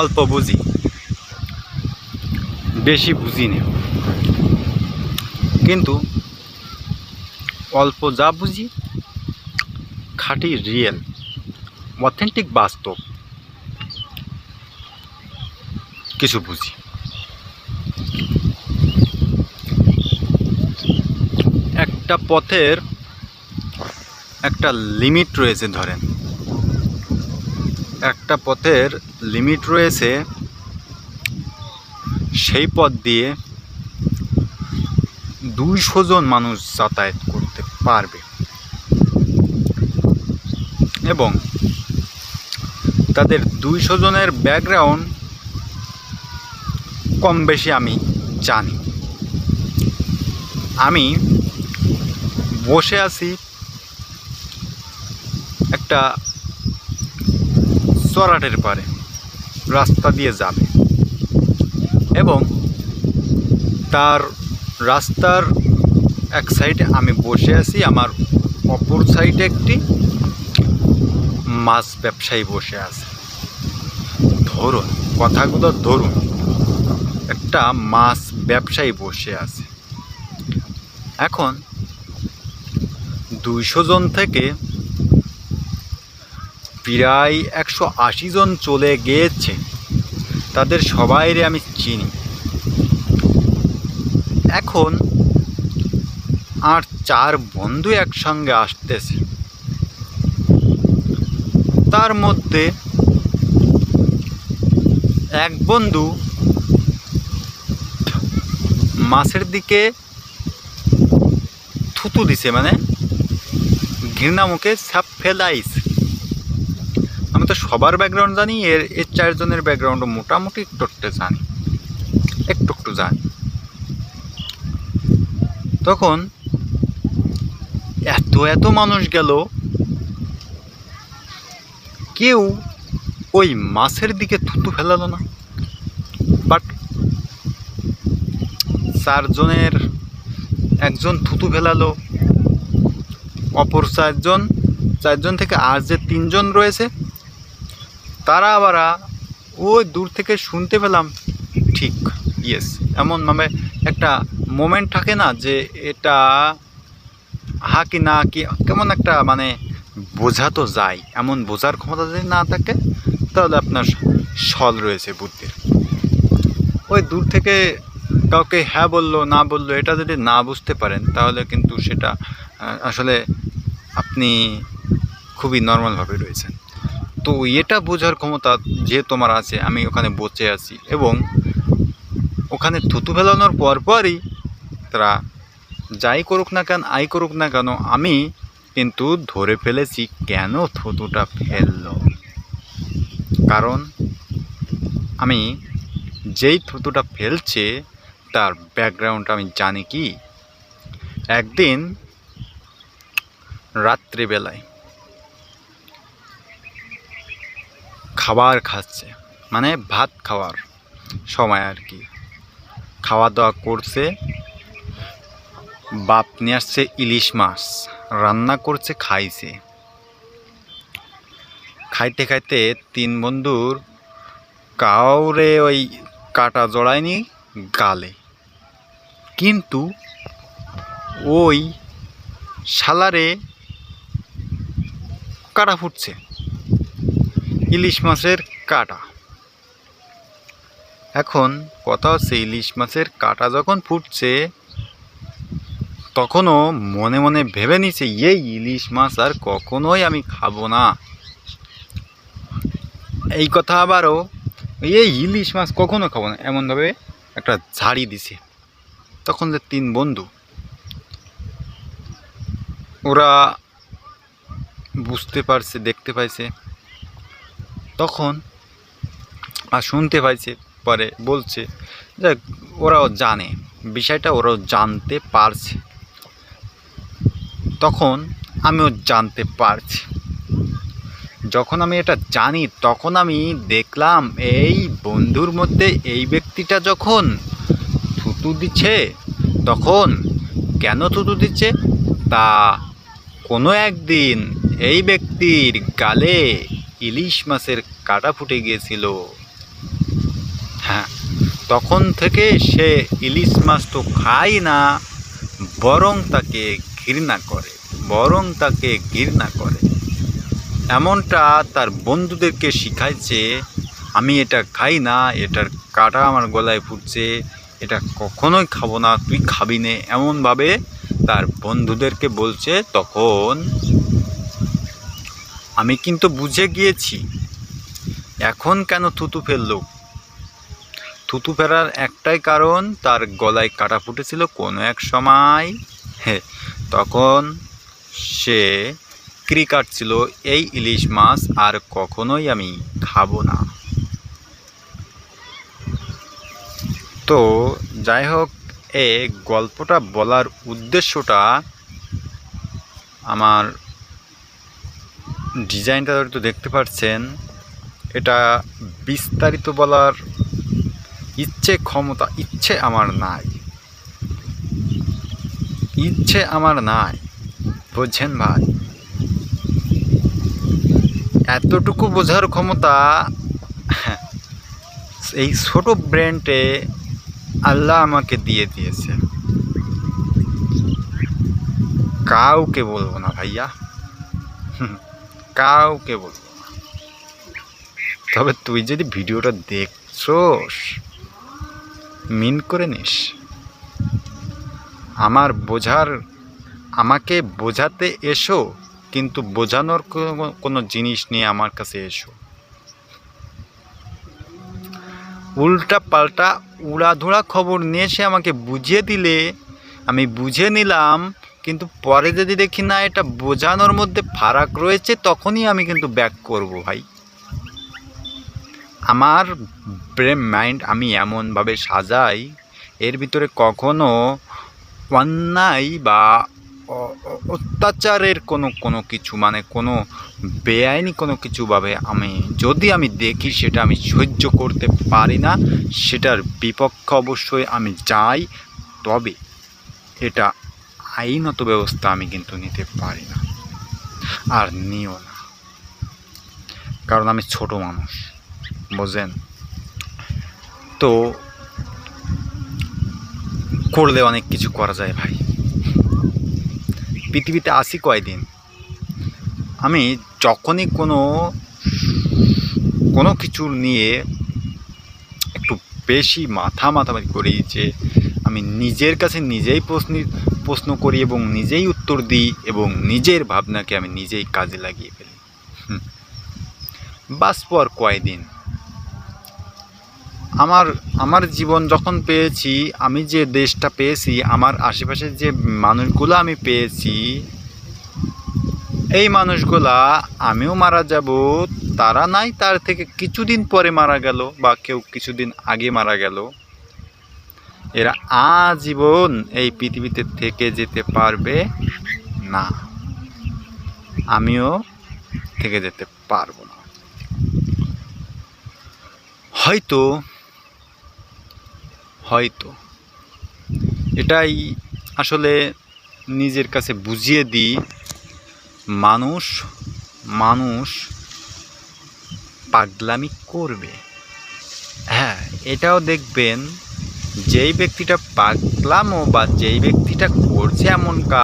অল্প বুঝি। বেশি বুঝি না কিন্তু অল্প যা বুঝি, খাঁটি রিয়েল অথেন্টিক বাস্তব। কিছু বুঝি। একটা পথের একটা লিমিট রয়েছে ধরেন। একটা পথের লিমিট রয়েছে, সেই পথ দিয়ে দুইশো জন মানুষ যাতায়াত করতে পারবে। এবং তাদের দুইশো জনের ব্যাকগ্রাউন্ড কম বেশি আমি জানি। আমি বসে আছি একটা চরাটের পারে রাস্তা দিয়ে যাবে। এবং তার রাস্তার এক সাইডে আমি বসে আছি, আমার অপর সাইডে একটি মাছ ব্যবসায়ী বসে আছে। ধরুন, কথাগুলো ধরুন, একটা মাছ ব্যবসায়ী বসে আছে। এখন দুইশো জন থেকে প্রায় একশো আশি জন চলে গিয়েছে। তাদের সবাইরে আমি চিনি। এখন আর চার বন্ধু একসঙ্গে আসতেছে। তার মধ্যে এক বন্ধু মাছের দিকে থুতু দিছে মানে ঘৃণা মুখে সাপ ফেলাইস আমি তো সবার ব্যাকগ্রাউন্ড জানি, এর এর চারজনের ব্যাকগ্রাউন্ড মোটামুটি একটু একটু জানি। একটু একটু জানি। তখন এত এত মানুষ গেল, কেউ ওই মাছের দিকে থুতু ফেলালো না। বাট চারজনের একজন থুতু ফেলালো, অপর চারজন চারজন থেকে আর যে তিনজন রয়েছে তারা আবার ওই দূর থেকে শুনতে পেলাম। ঠিক ইয়েস এমন মানে একটা মোমেন্ট থাকে না যে এটা হা কি না কি, কেমন একটা মানে বোঝা তো যায়। এমন বোঝার ক্ষমতা যদি না থাকে, তাহলে আপনার সল রয়েছে বুদ্ধির। ওই দূর থেকে কাউকে হ্যাঁ বলল, না বলল, এটা যদি না বুঝতে পারেন, তাহলে কিন্তু সেটা আসলে আপনি খুবই নর্মালভাবে রয়েছেন। তো এটা বোঝার ক্ষমতা যে তোমার আছে, আমি ওখানে বসে আছি এবং ওখানে থুতু ফেলানোর পরপরই তারা যাই করুক না কেন, আই করুক না কেন, আমি কিন্তু ধরে ফেলেছি কেন থুতুটা ফেলল। কারণ আমি যেই থুতুটা ফেলছে, তার ব্যাকগ্রাউন্ড আমি জানি কি? একদিন রাত্রিবেলায় খাবার খাচ্ছে। মানে ভাত খাওয়ার সময় আর কি। খাওয়া দাওয়া করছে, বাপ নিয়ে আসছে ইলিশ মাছ, রান্না করছে, খাইছে। খাইতে খাইতে তিন বন্ধুর কাউরে ওই কাটা জড়ায়নি গালে। কিন্তু ওই শালারে কাটা ফুটছে। ইলিশ মাছের কাটা। এখন কথা হচ্ছে ইলিশ মাছের কাটা যখন ফুটছে, তখনও মনে মনে ভেবে নিছে এই ইলিশ মাছ আর কখনোই আমি খাব না। এই কথা আবারও, এই ইলিশ মাছ কখনো খাব না। এমনভাবে একটা ঝাড়ি দিছে। তখন যে তিন বন্ধু, ওরা বুঝতে পারছে, দেখতে পাইছে। তখন আর শুনতে পাইছে, পরে বলছে, যে ওরাও জানে, বিষয়টা ওরাও জানতে পারছে। তখন আমিও জানতে পারছি। যখন আমি এটা জানি, তখন আমি দেখলাম এই বন্ধুর মধ্যে এই ব্যক্তিটা যখন থুতু দিচ্ছে, তখন কেন থুতু দিচ্ছে? তা কোনো একদিন এই ব্যক্তির গালে ইলিশ মাছের কাটা ফুটে গিয়েছিল। হ্যাঁ তখন থেকে সে ইলিশ মাছ তো খায় না, বরং তাকে ঘৃণা করে, বরং তাকে ঘৃণা করে। এমনটা তার বন্ধুদেরকে শিখাইছে, আমি এটা খাই না, এটার কাটা আমার গলায় ফুটছে, এটা কখনোই খাব না, তুই খাবি নে। এমনভাবে তার বন্ধুদেরকে বলছে, তখন আমি কিন্তু বুঝে গিয়েছি। এখন কেন থুতু ফেলল? থুতু ফেরার একটাই কারণ, তার গলায় কাটা ফুটেছিল কোনো এক সময়। হ্যাঁ তখন সে ক্রি কাটছিল এই ইলিশ মাছ আর কখনোই আমি খাব না। তো যাই হোক, এ গল্পটা বলার উদ্দেশ্যটা আমার ডিজাইনটা তো দেখতে পাচ্ছেন এটা বিস্তারিত বলার ইচ্ছে ক্ষমতা, ইচ্ছে আমার নাই। ইচ্ছে আমার নাই বুঝছেন ভাই। এতটুকু বোঝার ক্ষমতা, এই ছোট ব্র্যান্ডে আল্লাহ আমাকে দিয়ে দিয়েছে কাউকে বলব না ভাইয়া। কাউকে বলব তবে তুই যদি ভিডিওটা দেখছোস, মিন করে নিস। আমার বোঝার, আমাকে বোঝাতে এসো, কিন্তু বোঝানোর কোনো- জিনিস নিয়ে আমার কাছে এসো। উল্টা পাল্টা উড়াধুরা খবর নিয়ে এসে আমাকে বুঝিয়ে দিলে, আমি বুঝে নিলাম কিন্তু পরে যদি দেখি না, এটা বোঝানোর মধ্যে ফারাক রয়েছে, তখনই আমি কিন্তু ব্যাক করব ভাই। আমার ব্রেন মাইন্ড আমি এমনভাবে সাজাই, এর ভিতরে কখনো অন্যায় বা অত্যাচারের কোনো কোনো কিছু মানে কোনো বেআইনি কোনো কিছুভাবে আমি, যদি আমি দেখি সেটা আমি সহ্য করতে পারি না, সেটার বিপক্ষে অবশ্যই আমি যাই, তবে এটা আইনত ব্যবস্থা আমি কিন্তু নিতে পারি না। আর নিও না। কারণ আমি ছোট মানুষ, বোঝেন? তো করলে অনেক কিছু করা যায় ভাই। পৃথিবীতে আসি কয়দিন? আমি যখনই কোনো কোনো কিছু নিয়ে একটু বেশি মাথা মাথামাতি করি যে আমি নিজের কাছে নিজেই প্রশ্ন প্রশ্ন করি এবং নিজেই উত্তর দিই এবং নিজের ভাবনাকে আমি নিজেই কাজে লাগিয়ে ফেলি। বাস পর কয়দিন? আমার আমার জীবন যখন পেয়েছি, আমি যে দেশটা পেয়েছি, আমার আশেপাশে যে মানুষগুলো আমি পেয়েছি, এই মানুষগুলা আমিও মারা যাব, তারা নাই, তার থেকে কিছুদিন পরে মারা গেল বা কেউ কিছুদিন আগে মারা গেল। এরা আজীবন এই পৃথিবীতে থেকে যেতে পারবে না। আমিও থেকে যেতে পারব না। হয়তো হয়তো। এটাই আসলে নিজের কাছে বুঝিয়ে দিই, মানুষ মানুষ পাগলামি করবে। হ্যাঁ এটাও দেখবেন যেই ব্যক্তিটা পাগলামো বা যেই ব্যক্তিটা করছে এমন কাজ